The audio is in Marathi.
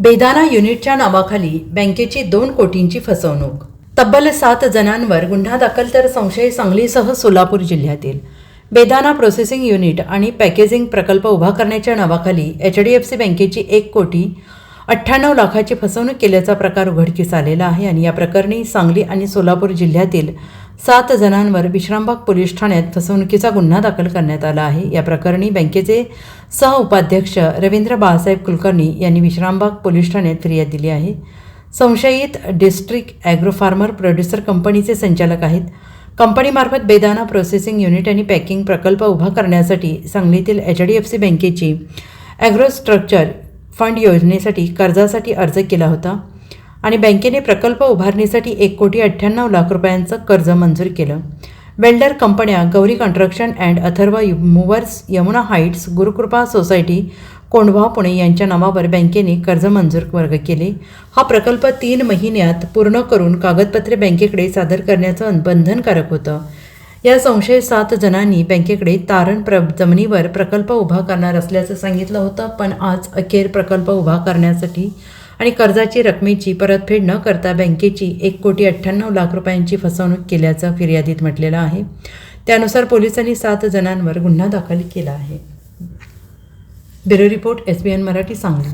बेदाना युनिटच्या नावाखाली बँकेची दोन कोटींची फसवणूक. तब्बल सात जणांवर गुन्हा दाखल तर संशय सांगलीसह सोलापूर जिल्ह्यातील. बेदाना प्रोसेसिंग युनिट आणि पॅकेजिंग प्रकल्प उभा करण्याच्या नावाखाली एच डी एफ सी बँकेची एक कोटी अठ्ठ्याण्णव लाखाची फसवणूक केल्याचा प्रकार उघडकीस आलेला आहे आणि या प्रकरणी सांगली आणि सोलापूर जिल्ह्यातील सात जणांवर विश्रामबाग पोलीस ठाण्यात फसवणुकीचा गुन्हा दाखल करण्यात आला आहे. या प्रकरणी बँकेचे सहउपाध्यक्ष रवींद्र बाळासाहेब कुलकर्णी यांनी विश्रामबाग पोलीस ठाण्यात फिर्याद दिली आहे. संशयित डिस्ट्रिक्ट ॲग्रो फार्मर प्रोड्युसर कंपनीचे संचालक आहेत. कंपनीमार्फत बेदाना प्रोसेसिंग युनिट आणि पॅकिंग प्रकल्प उभा करण्यासाठी सांगलीतील एच डी एफ सी बँकेची ॲग्रो स्ट्रक्चर फंड योजनेसाठी कर्जासाठी अर्ज केला होता. आणि बँकेने प्रकल्प उभारणीसाठी एक कोटी अठ्ठ्याण्णव लाख रुपयांचं कर्ज मंजूर केलं. वेल्डर कंपन्या Gauri construction and Atharva movers Yamuna heights Gurukrupa society Kondhwa Pune यांच्या नावावर बँकेने कर्ज मंजूर वर्ग केले. हा प्रकल्प तीन महिन्यात पूर्ण करून कागदपत्रे बँकेकडे सादर करण्याचं बंधनकारक होतं. या संशय सात जणांनी बँकेकडे तारण प्र जमिनीवर प्रकल्प उभा करणार असल्याचं सांगितलं होतं पण आज अखेर प्रकल्प उभा करण्यासाठी आणि कर्जाची रकमेची परतफेड न करता बँकेची एक कोटी अठ्ठ्याण्णव लाख रुपयांची फसवणूक केल्याचं फिर्यादीत म्हटलेलं आहे. त्यानुसार पोलिसांनी सात जणांवर गुन्हा दाखल केला आहे. Bureau report S B N Marathi Sangli.